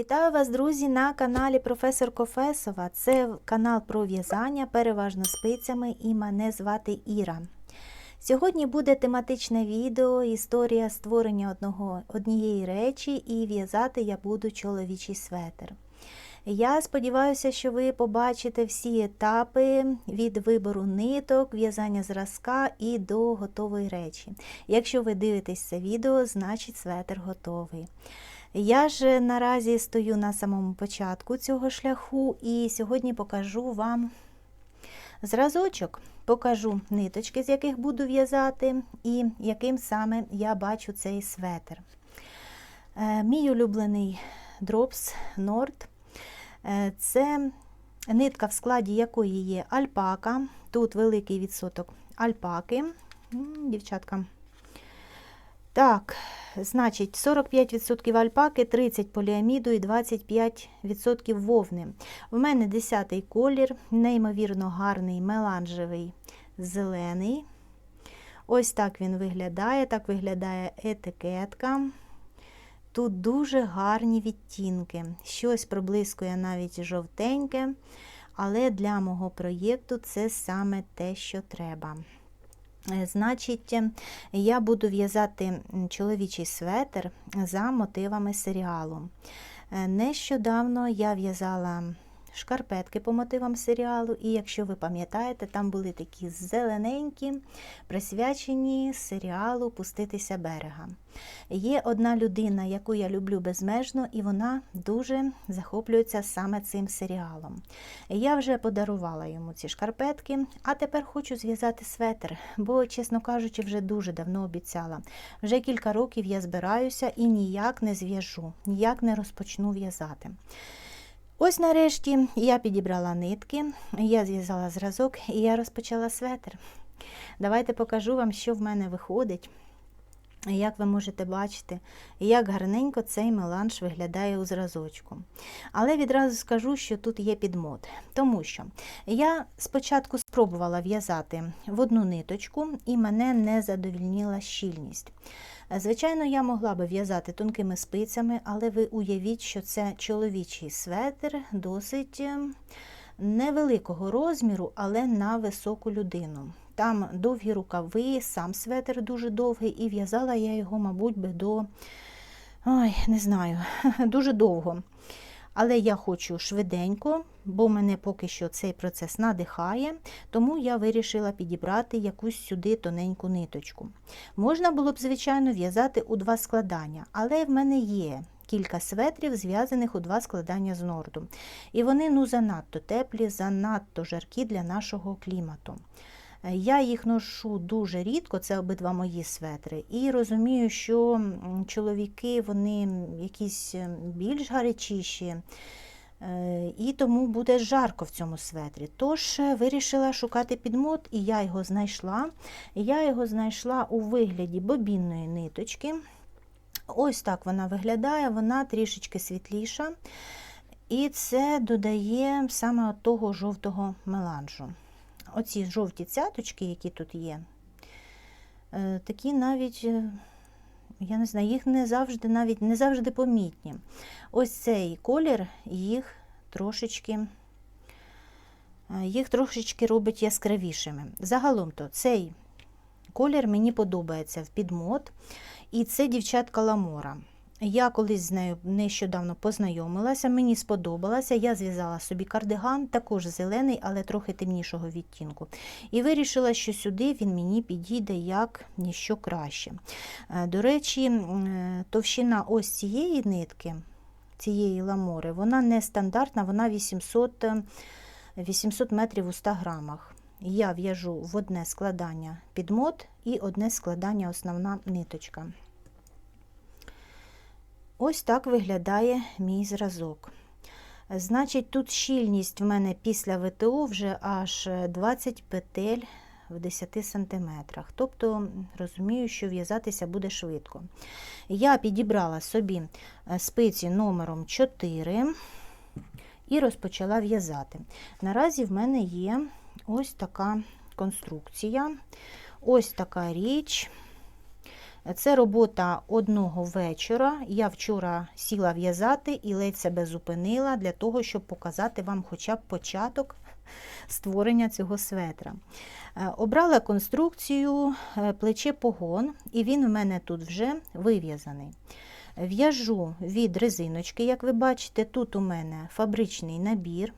Вітаю вас, друзі, на каналі Професор Кофесова. Це канал про в'язання, переважно спицями, і мене звати Іра. Сьогодні буде тематичне відео, історія створення одного, однієї речі, і в'язати я буду чоловічий светр. Я сподіваюся, що ви побачите всі етапи від вибору ниток, в'язання зразка і до готової речі. Якщо ви дивитесь це відео, значить светр готовий. Я ж наразі стою на самому початку цього шляху і сьогодні покажу вам зразочок, покажу ниточки, з яких буду в'язати, і яким саме я бачу цей светр. Е, Мій улюблений дропс Nord. Е, Це нитка, в складі якої є альпака. Тут великий відсоток альпаки. Дівчатка. Так, значить, 45% альпаки, 30% поліаміду і 25% вовни. В мене 10-й колір, неймовірно гарний меланжевий зелений. Ось так він виглядає, так виглядає етикетка. Тут дуже гарні відтінки. Щось проблискує навіть жовтеньке, але для мого проєкту це саме те, що треба. Значить, я буду в'язати чоловічий светр за мотивами серіалу. Нещодавно я в'язала шкарпетки по мотивам серіалу, і якщо ви пам'ятаєте, там були такі зелененькі, присвячені серіалу Пуститися берега. Є одна людина, яку я люблю безмежно, і вона дуже захоплюється саме цим серіалом. Я вже подарувала йому ці шкарпетки, а тепер хочу зв'язати светр, бо, чесно кажучи, вже дуже давно обіцяла. Вже кілька років я збираюся і ніяк не зв'яжу, ніяк не розпочну в'язати. Ось нарешті я підібрала нитки, я зв'язала зразок і я розпочала светр. Давайте покажу вам, що в мене виходить. Як ви можете бачити, як гарненько цей меланж виглядає у зразочку. Але відразу скажу, що тут є підмот. Тому що я спочатку спробувала в'язати в одну ниточку, і мене не задовільнила щільність. Звичайно, я могла би в'язати тонкими спицями, але ви уявіть, що це чоловічий светр досить невеликого розміру, але на високу людину. Там довгі рукави, сам светр дуже довгий, і в'язала я його, мабуть, би до, ой, не знаю, дуже довго. Але я хочу швиденько, бо мене поки що цей процес надихає, тому я вирішила підібрати якусь сюди тоненьку ниточку. Можна було б, звичайно, в'язати у два складання, але в мене є кілька светрів, зв'язаних у два складання з норду. І вони ну, занадто теплі, занадто жаркі для нашого клімату. Я їх ношу дуже рідко, це обидва мої светри, і розумію, що чоловіки вони якісь більш гарячіші, і тому буде жарко в цьому светрі. Тож вирішила шукати підмот, і я його знайшла. Я його знайшла у вигляді бобінної ниточки. Ось так вона виглядає, вона трішечки світліша. І це додає саме того жовтого меланжу оці жовті цяточки, які тут є, такі навіть, я не знаю, їх не завжди навіть не завжди помітні. Ось цей колір їх трошечки їх трошечки робить яскравішими. Загалом то цей колір мені подобається в підмот, і це дівчатка Ламора. Я колись з нею нещодавно познайомилася, мені сподобалося. Я зв'язала собі кардиган, також зелений, але трохи темнішого відтінку. І вирішила, що сюди він мені підійде як ніщо краще. До речі, товщина ось цієї нитки, цієї ламори, вона не стандартна, вона 800 800 метрів у 100 грамах. Я в'яжу в одне складання підмот і одне складання основна ниточка. Ось так виглядає мій зразок. Значить, тут щільність в мене після ВТО вже аж 20 петель в 10 см. Тобто, розумію, що в'язатися буде швидко. Я підібрала собі спиці номером 4 і розпочала в'язати. Наразі в мене є ось така конструкція, ось така річ. Це робота одного вечора. Я вчора сіла в'язати і ледь себе зупинила для того, щоб показати вам хоча б початок створення цього светра. Е, Обрала конструкцію е, плече погон, і він у мене тут вже вив'язаний. В'яжу від резиночки, як ви бачите, тут у мене фабричний набір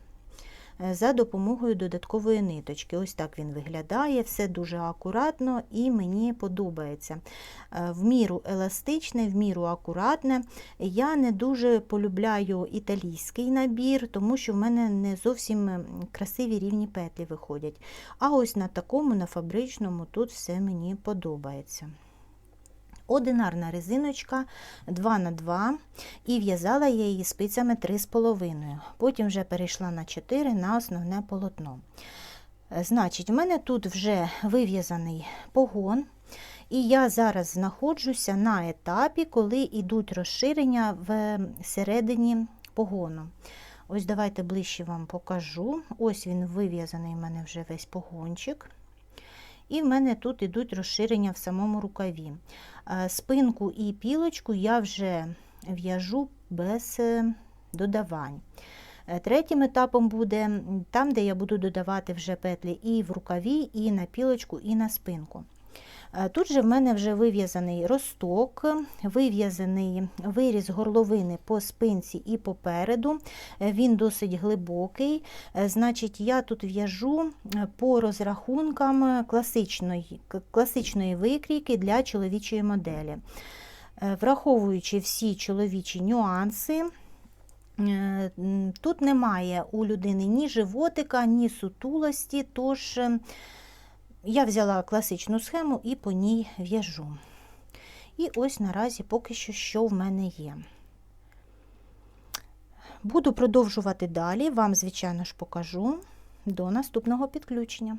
за допомогою додаткової ниточки. Ось так він виглядає, все дуже акуратно і мені подобається. Е, В міру еластичне, в міру акуратне. Я не дуже полюбляю італійський набір, тому що в мене не зовсім красиві рівні петлі виходять. А ось на такому, на фабричному, тут все мені подобається. Одинарна резиночка 2х2 і в'язала я її спицями 3,5. Потім вже перейшла на 4 на основне полотно. Значить, в мене тут вже вив'язаний погон, і я зараз знаходжуся на етапі, коли йдуть розширення в середині погону. Ось давайте ближче вам покажу. Ось він вив'язаний в мене вже весь погончик. І в мене тут йдуть розширення в самому рукаві. Е, Спинку і пілочку я вже в'яжу без е, додавань. Е, Третім етапом буде там, де я буду додавати вже петлі і в рукаві, і на пілочку, і на спинку. Е, Тут же в мене вже вив'язаний росток, вив'язаний виріз горловини по спинці і попереду. Е, Він досить глибокий. Е, Значить, я тут в'яжу по розрахункам класичної, класичної викрійки для чоловічої моделі. Враховуючи всі чоловічі нюанси, Тут немає у людини ні животика, ні сутулості, тож я взяла класичну схему і по ній в'яжу. І ось наразі поки що, що в мене є. Буду продовжувати далі, вам, звичайно ж, покажу до наступного підключення.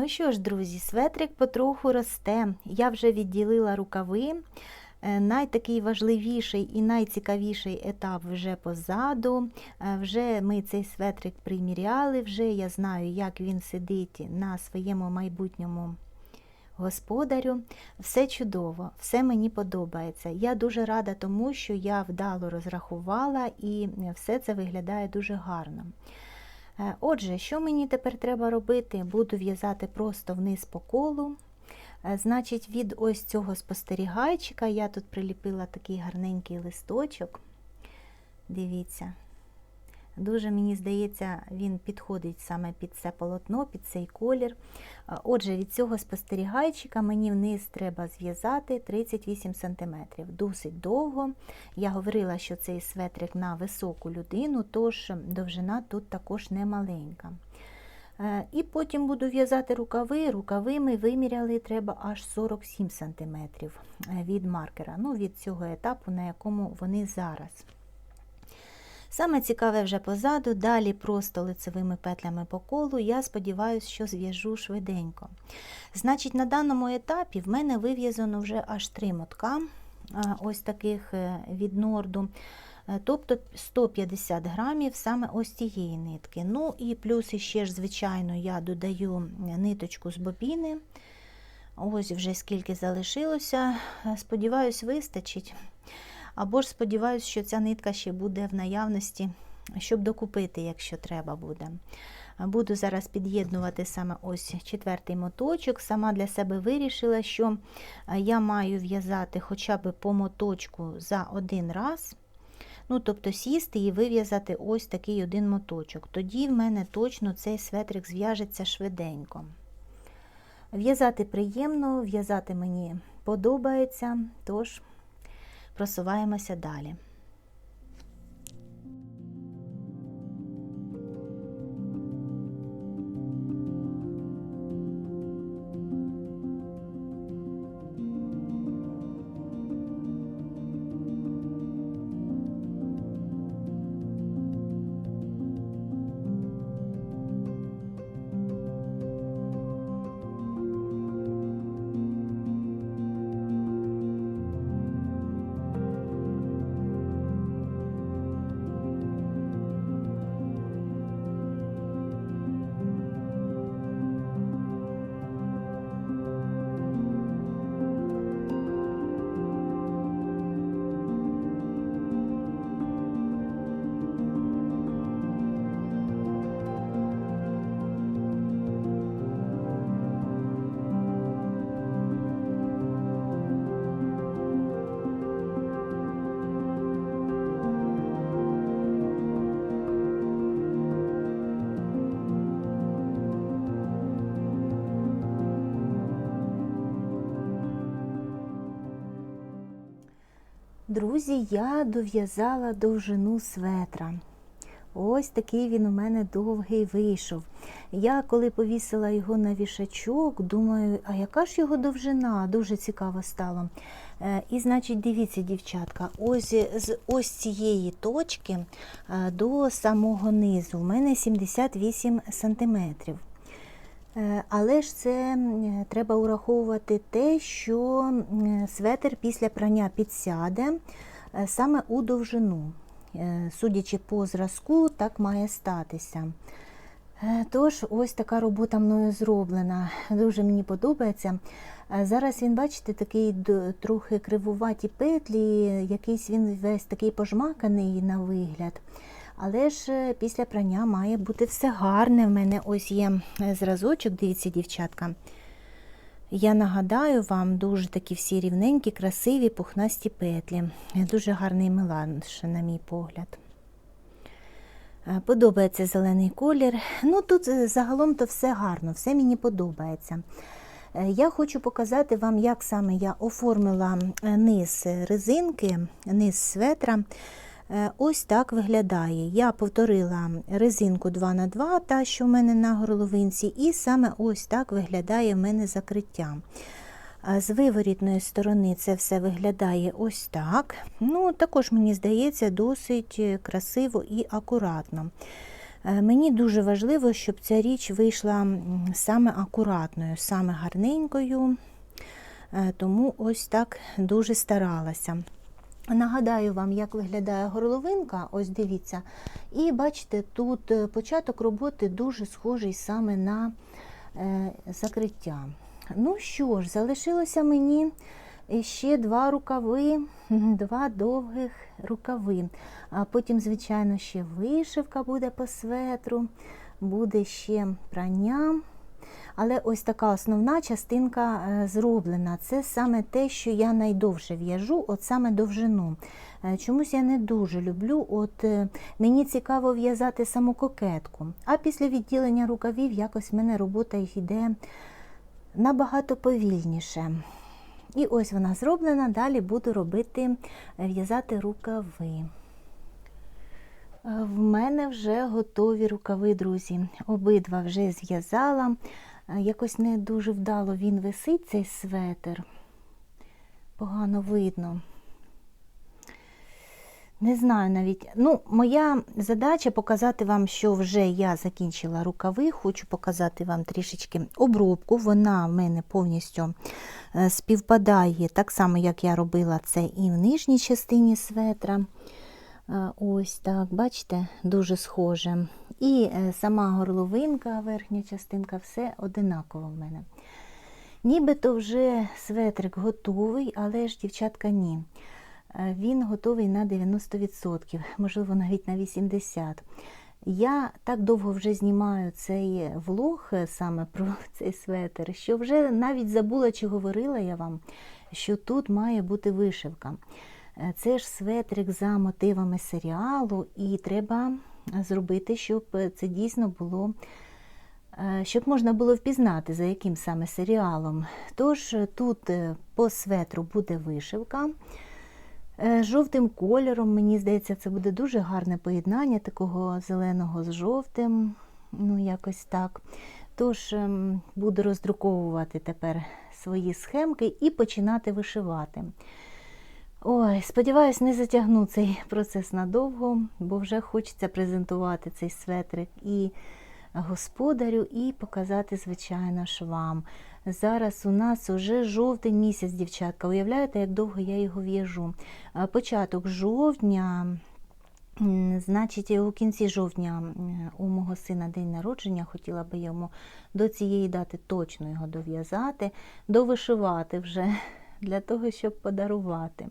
Ну що ж, друзі, светрик потроху росте. Я вже відділила рукави. Е, Найтакий важливіший і найцікавіший етап вже позаду. Е, Вже ми цей светрик приміряли, вже я знаю, як він сидить на своєму майбутньому господарю. Все чудово, все мені подобається. Я дуже рада тому, що я вдало розрахувала і все це виглядає дуже гарно. Е, Отже, що мені тепер треба робити? Буду в'язати просто вниз по колу. Е, Значить, від ось цього спостерігайчика я тут приліпила такий гарненький листочок. Дивіться. Дуже, мені здається, він підходить саме під це полотно, під цей колір. Е, Отже, від цього спостерігайчика мені вниз треба зв'язати 38 см. Досить довго. Я говорила, що цей светрик на високу людину, тож довжина тут також не маленька. Е, І потім буду в'язати рукави. Рукави ми виміряли треба аж 47 см від маркера, ну, від цього етапу, на якому вони зараз. Саме цікаве вже позаду, далі просто лицевими петлями по колу. Я сподіваюся, що зв'яжу швиденько. Значить, на даному етапі в мене вив'язано вже аж три мотка, ось таких е, від норду. Е, Тобто 150 грамів саме ось цієї нитки. Ну і плюс ще ж, звичайно, я додаю ниточку з бобіни. Ось вже скільки залишилося. Е, Сподіваюсь, вистачить. Або ж сподіваюся, що ця нитка ще буде в наявності, щоб докупити, якщо треба буде. Буду зараз під'єднувати саме ось четвертий моточок. Сама для себе вирішила, що я маю в'язати хоча б по моточку за один раз. Ну, тобто сісти і вив'язати ось такий один моточок. Тоді в мене точно цей светрик зв'яжеться швиденько. В'язати приємно, в'язати мені подобається, тож просуваємося далі. Друзі, я дов'язала довжину светра. Ось такий він у мене довгий вийшов. Я коли повісила його на вішачок, думаю, а яка ж його довжина? Дуже цікаво стало. Е, І, значить, дивіться, дівчатка, ось з ось цієї точки е, до самого низу. У мене 78 сантиметрів. Е, Але ж це треба ураховувати те, що м, светр після прання підсяде е, саме у довжину. Е, Судячи по зразку, так має статися. Тож, ось така робота мною зроблена. Дуже мені подобається. Зараз він, бачите, такий трохи кривуваті петлі, якийсь він весь такий пожмаканий на вигляд. Але ж е, після прання має бути все гарне. В мене ось є е, зразочок, дивіться, дівчатка. Я нагадаю вам дуже такі всі рівненькі, красиві, пухнасті петлі. Е, Дуже гарний меланж, на мій погляд. Подобається зелений колір. Ну тут загалом то все гарно, все мені подобається. Я хочу показати вам, як саме я оформила низ резинки, низ светра. Е, Ось так виглядає. Я повторила резинку 2х2, та що в мене на горловинці, і саме ось так виглядає в мене закриття. З виворітної сторони це все виглядає ось так. Ну, також, мені здається, досить е, красиво і акуратно. Е, Мені дуже важливо, щоб ця річ вийшла саме акуратною, саме гарненькою, Е, тому ось так дуже старалася. Нагадаю вам, як виглядає горловинка, ось дивіться. І бачите, тут е, початок роботи дуже схожий саме на е, закриття. Ну що ж, залишилося мені ще два рукави, два довгих рукави. А потім, звичайно, ще вишивка буде по светру, буде ще прання. Але ось така основна частинка е, зроблена. Це саме те, що я найдовше в'яжу, от саме довжину. Е, Чомусь я не дуже люблю. От е, Мені цікаво в'язати саму кокетку. А після відділення рукавів якось в мене робота йде набагато повільніше. І ось вона зроблена. Далі буду робити, в'язати рукави. В мене вже готові рукави, друзі. Обидва вже зв'язала. Е, Якось не дуже вдало він висить, цей светр. Погано видно. Не знаю навіть. Ну, моя задача показати вам, що вже я закінчила рукави. Хочу показати вам трішечки обробку. Вона в мене повністю е, співпадає, так само, як я робила це і в нижній частині светра. Ось так, бачите, дуже схоже. І е, сама горловинка, верхня частинка, все одинаково в мене. Нібито вже светрик готовий, але ж, дівчатка, ні. Е, Він готовий на 90%, можливо, навіть на 80%. Я так довго вже знімаю цей влог е, саме про цей светр, що вже навіть забула, чи говорила я вам, що тут має бути вишивка. Е, Це ж светрик за мотивами серіалу, і треба зробити, щоб це дійсно було, е, щоб можна було впізнати, за яким саме серіалом. Тож е, тут е, по светру буде вишивка. Е, Жовтим кольором, мені здається, це буде дуже гарне поєднання такого зеленого з жовтим. Ну, якось так. Тож ем, буду роздруковувати тепер свої схемки і починати вишивати. Ой, сподіваюсь, не затягну цей процес надовго, бо вже хочеться презентувати цей светрик і господарю, і показати, звичайно ж, вам. Зараз у нас уже жовтень місяць, дівчатка. Уявляєте, як довго я його в'яжу? Початок жовтня, значить, у кінці жовтня у мого сина день народження, хотіла би йому до цієї дати точно його дов'язати, довишивати вже для того, щоб подарувати.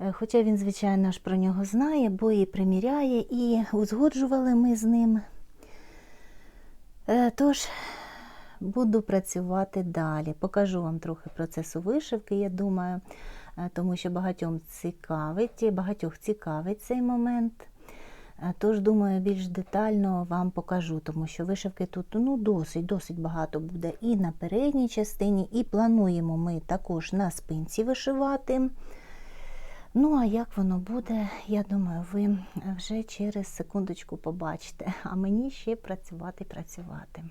Е, Хоча він, звичайно ж, про нього знає, бо і приміряє, і узгоджували ми з ним. Е, Тож, буду працювати далі. Покажу вам трохи процесу вишивки, я думаю, е, тому що багатьом цікавить, багатьох цікавить цей момент. Тож, думаю, більш детально вам покажу, тому що вишивки тут ну, досить досить багато буде і на передній частині, і плануємо ми також на спинці вишивати. Ну, а як воно буде, я думаю, ви вже через секундочку побачите. А мені ще працювати, працювати.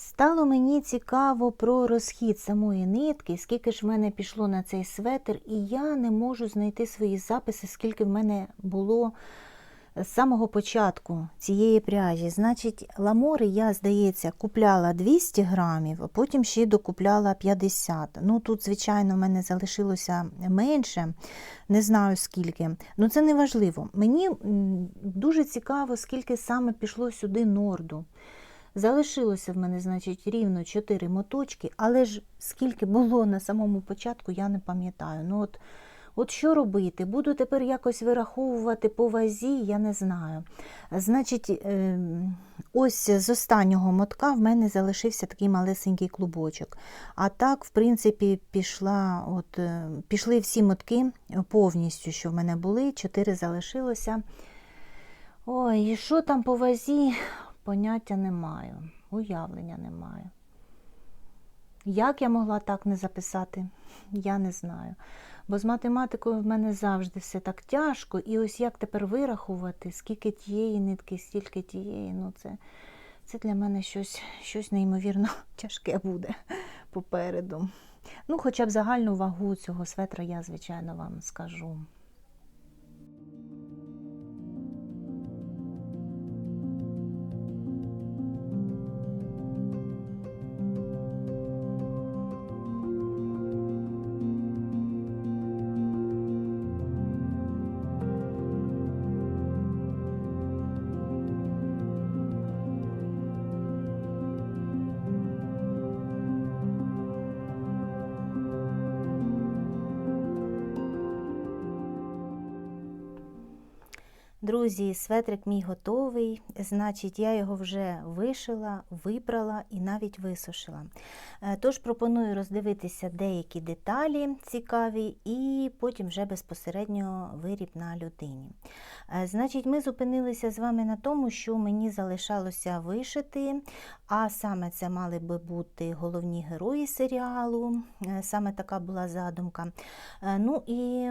Стало мені цікаво про розхід самої нитки, скільки ж в мене пішло на цей светр, і я не можу знайти свої записи, скільки в мене було з самого початку цієї пряжі. Значить, ламори я, здається, купляла 200 грамів, а потім ще докупляла 50. Ну тут, звичайно, в мене залишилося менше, не знаю скільки. Ну це не важливо. Мені дуже цікаво, скільки саме пішло сюди норду. Залишилося в мене, значить, рівно 4 моточки, але ж скільки було на самому початку, я не пам'ятаю. Ну от, от що робити? Буду тепер якось вираховувати по вазі, я не знаю. Значить, е, ось з останнього мотка в мене залишився такий малесенький клубочок. А так, в принципі, пішла, от, е, пішли всі мотки повністю, що в мене були, 4 залишилося. Ой, і що там по вазі? Поняття не маю, уявлення не маю. Як я могла так не записати, я не знаю. Бо з математикою в мене завжди все так тяжко, і ось як тепер вирахувати, скільки тієї нитки, стільки тієї, ну це, це для мене щось, щось неймовірно тяжке буде попереду. Ну, хоча б загальну вагу цього светра я, звичайно, вам скажу. Друзі, светрик мій готовий, значить, я його вже вишила, випрала і навіть висушила. Е, Тож пропоную роздивитися деякі деталі цікаві, і потім вже безпосередньо виріб на людині. Е, Значить, ми зупинилися з вами на тому, що мені залишалося вишити, а саме це мали би бути головні герої серіалу, е, саме така була задумка. Ну і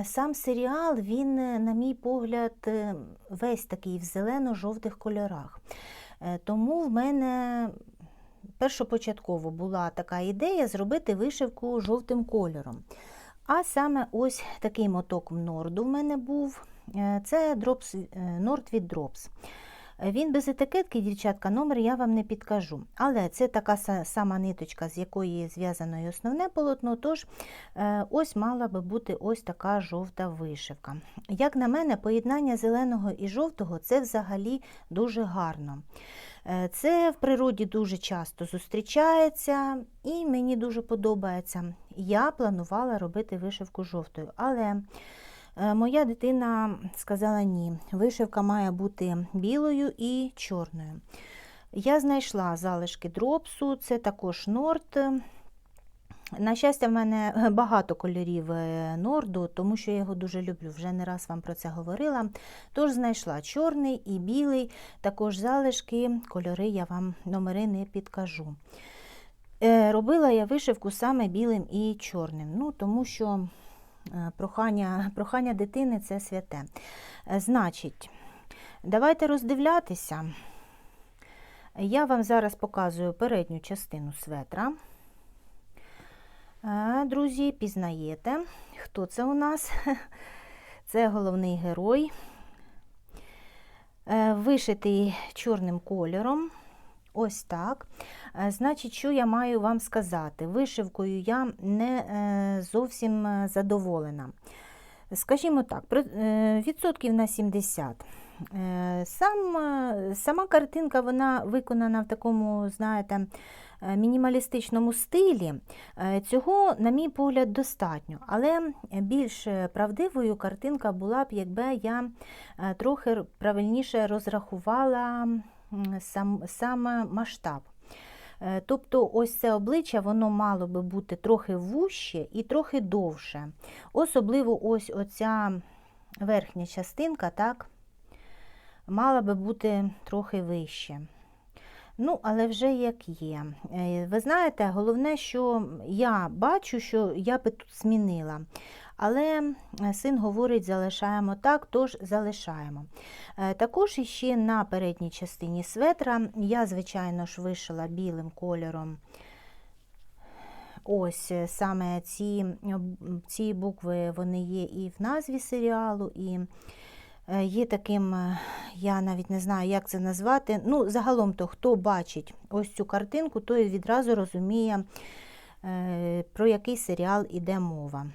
Сам серіал, він, е, на мій погляд, е, весь такий в зелено-жовтих кольорах. Е, Тому в мене першопочатково була така ідея зробити вишивку жовтим кольором. А саме ось такий моток норду в мене був. Це дропс, норд від Drops. Він без етикетки, дівчатка, номер я вам не підкажу. Але це така сама ниточка, з якої зв'язано і основне полотно, тож е, ось мала би бути ось така жовта вишивка. Як на мене, поєднання зеленого і жовтого це взагалі дуже гарно. Е, Це в природі дуже часто зустрічається і мені дуже подобається. Я планувала робити вишивку жовтою, але Моя дитина сказала ні, вишивка має бути білою і чорною. Я знайшла залишки дропсу, це також норд. На щастя, в мене багато кольорів е, норду, тому що я його дуже люблю, вже не раз вам про це говорила. Тож знайшла чорний і білий, також залишки, кольори я вам номери не підкажу. Е, Робила я вишивку саме білим і чорним, ну, тому що е, прохання, прохання дитини це святе. Е, Значить, давайте роздивлятися. Я вам зараз показую передню частину светра. Е, Друзі, пізнаєте, хто це у нас? Це головний герой, Е, вишитий чорним кольором. Ось так. Е, Значить, що я маю вам сказати? Вишивкою я не е, зовсім е, задоволена. Скажімо так, відсотків на 70. Е, Сам, сама картинка вона виконана в такому, знаєте, мінімалістичному стилі. Цього, на мій погляд, достатньо. Але більш правдивою картинка була б, якби я трохи правильніше розрахувала сам, саме масштаб. Е, Тобто ось це обличчя воно мало би бути трохи вужче і трохи довше. Особливо ось оця верхня частинка, так, мала би бути трохи вище. Ну, але вже як є. Е, Ви знаєте, головне, що я бачу, що я би тут змінила. Але син говорить, залишаємо так, тож залишаємо. Е, Також іще на передній частині светра я, звичайно ж, вишила білим кольором. Ось е, саме ці, ці букви вони є і в назві серіалу, і е, є таким, я навіть не знаю, як це назвати. Ну, загалом, то хто бачить ось цю картинку, той відразу розуміє, про який серіал іде мова.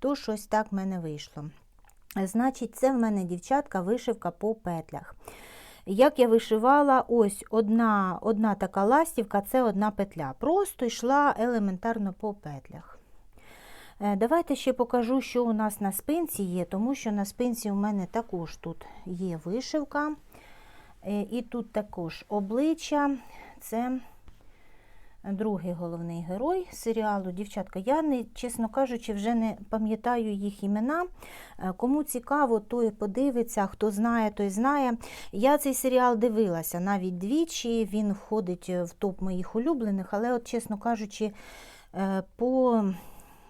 Тож ось так в мене вийшло. Значить, це в мене дівчатка вишивка по петлях. Як я вишивала, ось одна, одна така ластівка це одна петля. Просто йшла елементарно по петлях. Е, Давайте ще покажу, що у нас на спинці є, тому що на спинці у мене також тут є вишивка. Е, І тут також обличчя. Це другий головний герой серіалу. Дівчатка, я, не, чесно кажучи, вже не пам'ятаю їх імена. Е, Кому цікаво, той подивиться, хто знає, той знає. Я цей серіал дивилася навіть двічі, він входить в топ моїх улюблених, але, от, чесно кажучи, е, по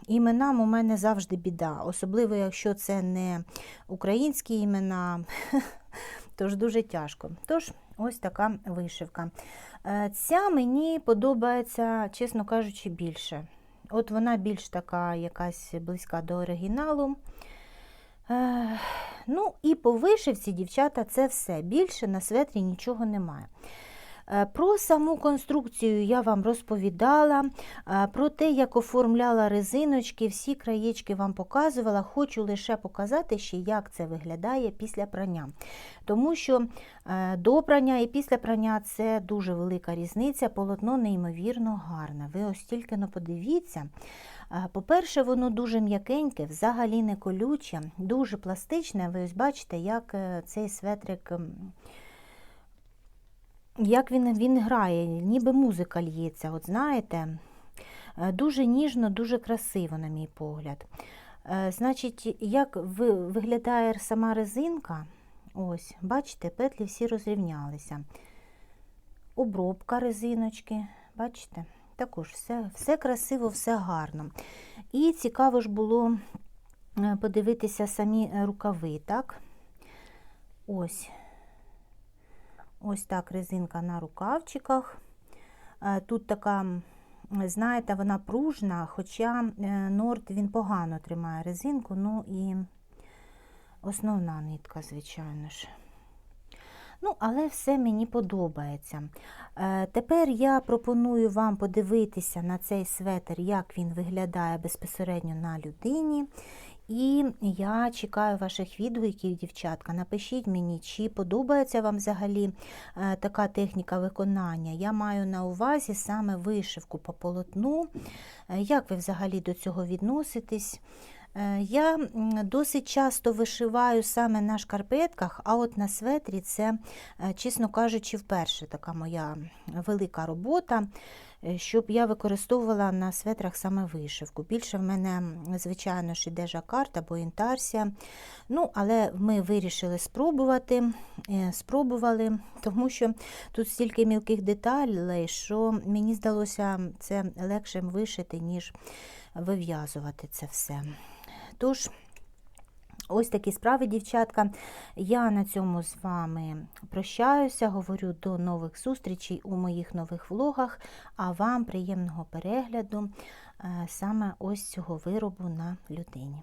іменам у мене завжди біда, особливо, якщо це не українські імена, тож дуже тяжко. Тож, ось така вишивка. Е, Ця мені подобається, чесно кажучи, більше. От вона більш така якась близька до оригіналу. Е, Ну, і по вишивці, дівчата, це все. Більше на светрі нічого немає. Е, Про саму конструкцію я вам розповідала, е, про те, як оформляла резиночки, всі краєчки вам показувала. Хочу лише показати ще, як це виглядає після прання. Тому що е, до прання і після прання це дуже велика різниця, полотно неймовірно гарне. Ви ось тільки но подивіться. По-перше, воно дуже м'якеньке, взагалі не колюче, дуже пластичне. Ви ось бачите, як цей светрик. Як він, він грає, ніби музика л'ється, от знаєте, Е, дуже ніжно, дуже красиво, на мій погляд. Е, Значить, як виглядає сама резинка, ось, бачите, петлі всі розрівнялися. Обробка резиночки, бачите, також все, все красиво, все гарно. І цікаво ж було е, подивитися самі рукави, так? Ось. Ось так резинка на рукавчиках. Е, Тут така, знаєте, вона пружна, хоча е, Норд він погано тримає резинку, ну і основна нитка, звичайно ж. Ну, але все мені подобається. Е, Тепер я пропоную вам подивитися на цей светр, як він виглядає безпосередньо на людині. І я чекаю ваших відгуків, дівчатка. Напишіть мені, чи подобається вам взагалі е, така техніка виконання. Я маю на увазі саме вишивку по полотну. Е, Як ви взагалі до цього відноситесь? Е, Я досить часто вишиваю саме на шкарпетках, а от на светрі це, е, чесно кажучи, вперше така моя велика робота, е, щоб я використовувала на светрах саме вишивку. Більше в мене, звичайно ж, іде жакард або інтарсія. Ну, але ми вирішили спробувати, спробували, тому що тут стільки мілких деталей, що мені здалося це легше вишити, ніж вив'язувати це все. Тож, ось такі справи, дівчатка. Я на цьому з вами прощаюся, говорю до нових зустрічей у моїх нових влогах, а вам приємного перегляду е, саме ось цього виробу на людині.